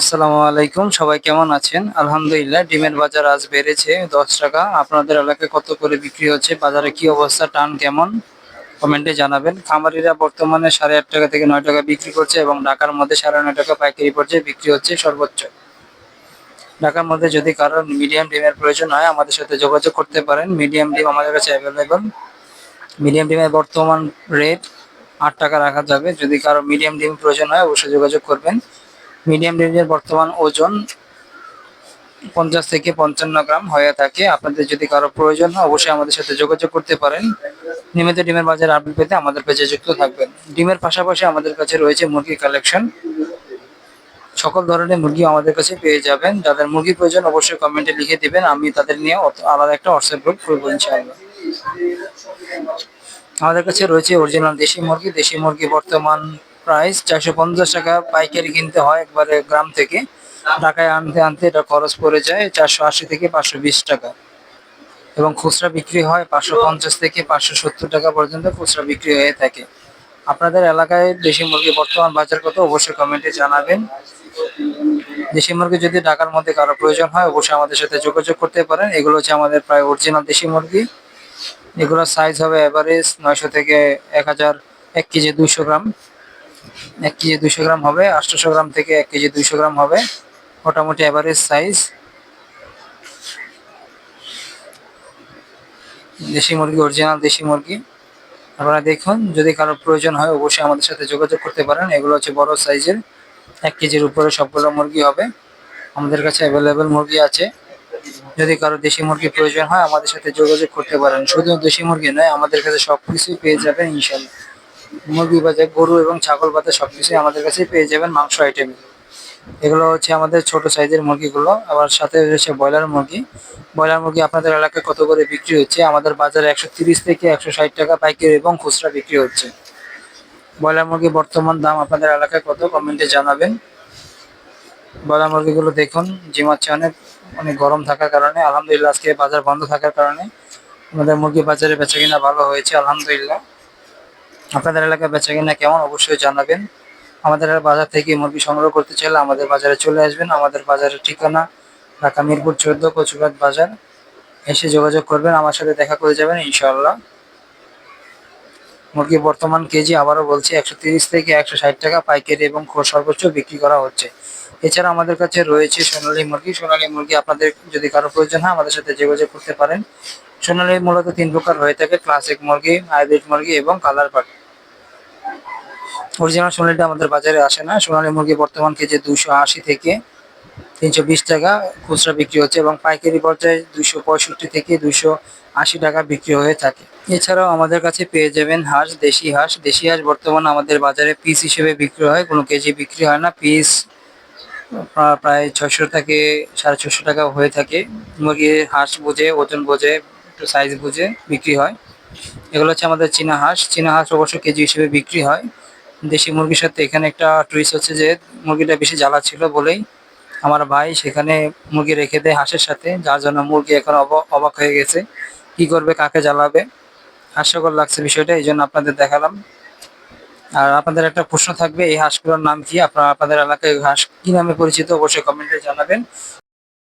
আসসালামু আলাইকুম, সবাই কেমন আছেন? আলহামদুলিল্লাহ, ডিমের বাজার আজ বেড়েছে দশ টাকা। আপনাদের এলাকায় কত করে বিক্রি হচ্ছে, বাজারে কি অবস্থা, টান কেমন? কমেন্টে জানাবেন। খামারিরা বর্তমানে সাড়ে আট টাকা থেকে নয় টাকা বিক্রি করছে এবং ঢাকার মধ্যে সাড়ে নয় টাকা পাইকারি পর্যায়ে বিক্রি হচ্ছে সর্বোচ্চ। ঢাকার মধ্যে যদি কারোর মিডিয়াম ডিমের প্রয়োজন হয়, আমাদের সাথে যোগাযোগ করতে পারেন। মিডিয়াম ডিম আমাদের কাছে অ্যাভেলেবেল মিডিয়াম ডিমের বর্তমান রেট আট টাকা রাখা যাবে। যদি কারও মিডিয়াম ডিম প্রয়োজন হয়, অবশ্যই যোগাযোগ করবেন। মিডিয়াম ডিমের বর্তমান ওজন পঞ্চাশ থেকে পঞ্চান্ন গ্রাম হয়ে থাকে। আপনাদের যদি কারও প্রয়োজন হয়, অবশ্যই আমাদের সাথে যোগাযোগ করতে পারেন। নিয়মিত ডিমের বাজার আপডেট পেতে আমাদের পেজে যুক্ত থাকবেন। ডিমের পাশাপাশি আমাদের কাছে রয়েছে মুরগি কালেকশন। সকল ধরনের মুরগি আমাদের কাছে পেয়ে যাবেন। যাদের মুরগি প্রয়োজন, অবশ্যই কমেন্টে লিখে দিবেন। আমি তাদের নিয়ে আলাদা একটা হোয়াটসঅ্যাপ গ্রুপ করব ইনশাআল্লাহ। আমাদের কাছে রয়েছে অরিজিনাল দেশি মুরগি। দেশি মুরগি বর্তমান প্রাইস চারশো পঞ্চাশ টাকা পাইকারি কিনতে হয় একবারে গ্রাম থেকে। ঢাকায় আনতে আনতে এটা খরচ পড়ে যায় চারশো আশি থেকে পাঁচশো বিশ টাকা। এবং খুচরা বিক্রি হয় পাঁচশো পঞ্চাশ থেকে পাঁচশো সত্তর টাকা পর্যন্ত খুচরা বিক্রি হয়ে থাকে। আপনাদের এলাকায় দেশি মুরগি বর্তমান বাজার কত অবশ্যই কমেন্টে জানাবেন। দেশি মুরগি যদি ঢাকার মধ্যে কারও প্রয়োজন হয়, অবশ্যই আমাদের সাথে যোগাযোগ করতে পারেন। এগুলো হচ্ছে আমাদের প্রায় অরিজিনাল দেশি মুরগি। এগুলোর সাইজ হবে এভারেজ নয়শো থেকে এক হাজার, এক কেজি দুশো গ্রাম। এক কেজি দুইশো গ্রাম হবে আটশোশো গ্রাম থেকে এক কেজি দুইশো গ্রাম হবে, মোটামুটি এভারেজ সাইজ দেশি মুরগি অরিজিনাল দেশি মুরগি। আপনারা দেখুন, যদি কারোর প্রয়োজন হয় অবশ্যই আমাদের সাথে যোগাযোগ করতে পারেন। এগুলো হচ্ছে বড় সাইজের এক কেজির উপরে সবগুলো মুরগি হবে। আমাদের কাছে অ্যাভেলেবেল মুরগি আছে। যদি কারও দেশি মুরগি প্রয়োজন হয়, আমাদের সাথে যোগাযোগ করতে পারেন। শুধু দেশি মুরগি নয়, আমাদের কাছে সব কিছুই পেয়ে যাবেন ইনশাল্লাহ মুরগি বাজার, গরু এবং ছাগল বাজার সবকিছুই আমাদের কাছে পেয়ে যাবেন মাংস আইটেম এগুলো হচ্ছে আমাদের ছোট সাইজের মুরগিগুলো। আবার সাথে রয়েছে ব্রয়লার মুরগি। ব্রয়লার মুরগি আপনাদের এলাকায় কত করে বিক্রি হচ্ছে? আমাদের বাজারে একশো থেকে একশো ষাট টাকা পাইকারি এবং খুচরা বিক্রি হচ্ছে। ব্রয়লার মুরগি বর্তমান দাম আপনাদের এলাকায় কত? কমেন্টে জানাবেন। ব্রয়লার মুরগিগুলো দেখুন জিমাচ্ছে অনেক অনেক গরম থাকার কারণে, আলহামদুলিল্লাহ আজকে বাজার বন্ধ থাকার কারণে। আমাদের মুরগি বাজারে বেচা কিনা ভালো হয়েছে, আলহামদুলিল্লাহ। আপনাদের এলাকায় বেচা কিনা কেমন, অবশ্যই জানাবেন। আমাদের বাজার থেকে মুরগি সংগ্রহ করতে চাইলে আমাদের বাজারে চলে আসবেন। আমাদের বাজারের ঠিকানা ঢাকা মিরপুর চোদ্দ কচুঘাট বাজার। এসে যোগাযোগ করবেন, আমার সাথে দেখা করে যাবেন, ইনশাআল্লাহ। মুরগি বর্তমান কেজি আবারও বলছি, একশো তিরিশ থেকে একশো ষাট টাকা পাইকারি এবং সর্বোচ্চ বিক্রি করা হচ্ছে। এছাড়া আমাদের কাছে রয়েছে সোনালী মুরগি। সোনালী মুরগি আপনাদের যদি কারও প্রয়োজন হয়, আমাদের সাথে যোগাযোগ করতে পারেন। সোনালী মূলত তিন প্রকার হয়ে থাকে ক্লাসিক মুরগি হাইব্রিড মুরগি এবং কালার পাট। অরিজিনাল সোনালিটা আমাদের বাজারে আসে না। সোনালী মুরগি বর্তমান কেজি দুশো আশি থেকে তিনশো বিশ টাকা খুচরা বিক্রি হচ্ছে এবং পাইকারি পর্যায়ে দুশো পঁয়ষট্টি থেকে দুশো আশি টাকা বিক্রি হয়ে থাকে। এছাড়াও আমাদের কাছে পেয়ে যাবেন হাঁস, দেশি হাঁস। দেশি হাঁস বর্তমান আমাদের বাজারে পিস হিসেবে বিক্রি হয়, কোনো কেজি বিক্রি হয় না। পিস প্রায় ছয়শো থেকে সাড়ে ছশো টাকা হয়ে থাকে। মুরগির হাঁস বুঝে, ওজন বুঝে, একটু সাইজ বুঝে বিক্রি হয়। এগুলো হচ্ছে আমাদের চীনা হাঁস। চীনা হাঁস অবশ্য কেজি হিসেবে বিক্রি হয়। দেশি মুরগির সাথে এখানে একটা টুইস্ট হচ্ছে যে মুরগিটা বেশি জ্বালা ছিল বলেই আমার ভাই সেখানে মুরগি রেখে দেয় হাঁসের সাথে, যার জন্য মুরগি এখন অব- অবাক হয়ে গেছে। কি করবে, কাকে জ্বালাবে? হাস্যকর লাগছে বিষয়টা, এই জন্য আপনাদের দেখালাম। আর আপনাদের একটা প্রশ্ন থাকবে, এই হাঁসগুলোর নাম কি? আপনারা, আপনাদের এলাকায় হাঁস কি নামে পরিচিত? অবশ্যই কমেন্টে জানাবেন।